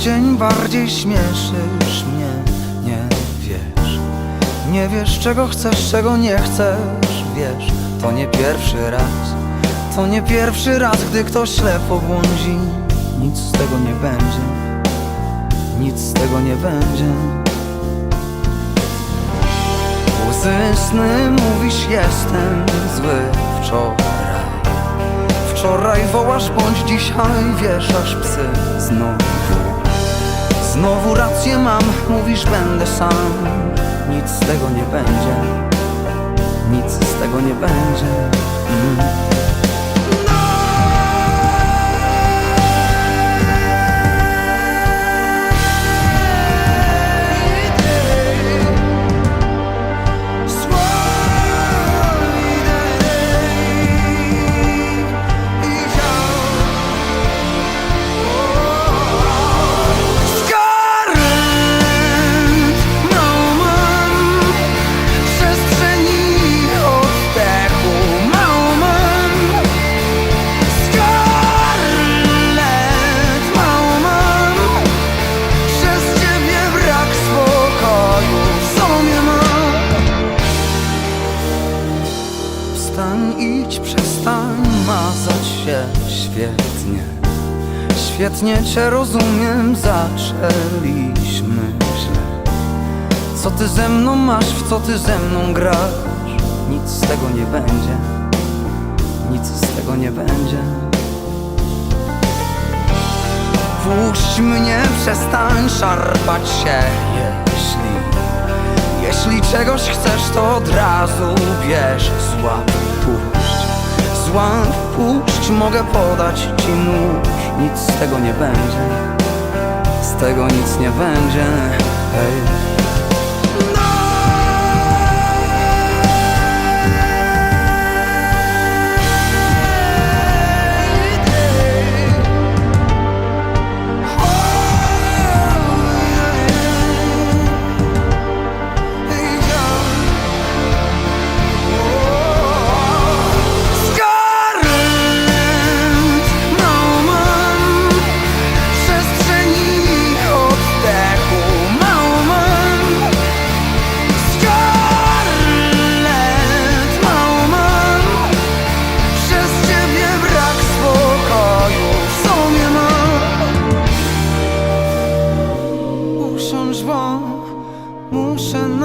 dzień bardziej śmieszysz mnie. Nie wiesz, nie wiesz czego chcesz, czego nie chcesz. Wiesz, to nie pierwszy raz. To nie pierwszy raz, gdy ktoś ślepo błądzi. Nic z tego nie będzie. Nic z tego nie będzie. Łzy sny mówisz jestem zły. Wczoraj. Wczoraj wołasz bądź dzisiaj wieszasz psy znowu Znowu rację mam, mówisz będę sam. Nic z tego nie będzie. Nic z tego nie będzie. Mm. Przestań mazać się świetnie. Świetnie cię rozumiem, zaczęliśmy źle Co ty ze mną masz, w co ty ze mną grasz? Nic z tego nie będzie. Nic z tego nie będzie. Puść mnie, przestań szarpać się Jeśli, jeśli czegoś chcesz to od razu bierz Złap, puść, złap, puść Mogę podać ci nóż Nic z tego nie będzie Z tego nic nie będzie. Hej 目眩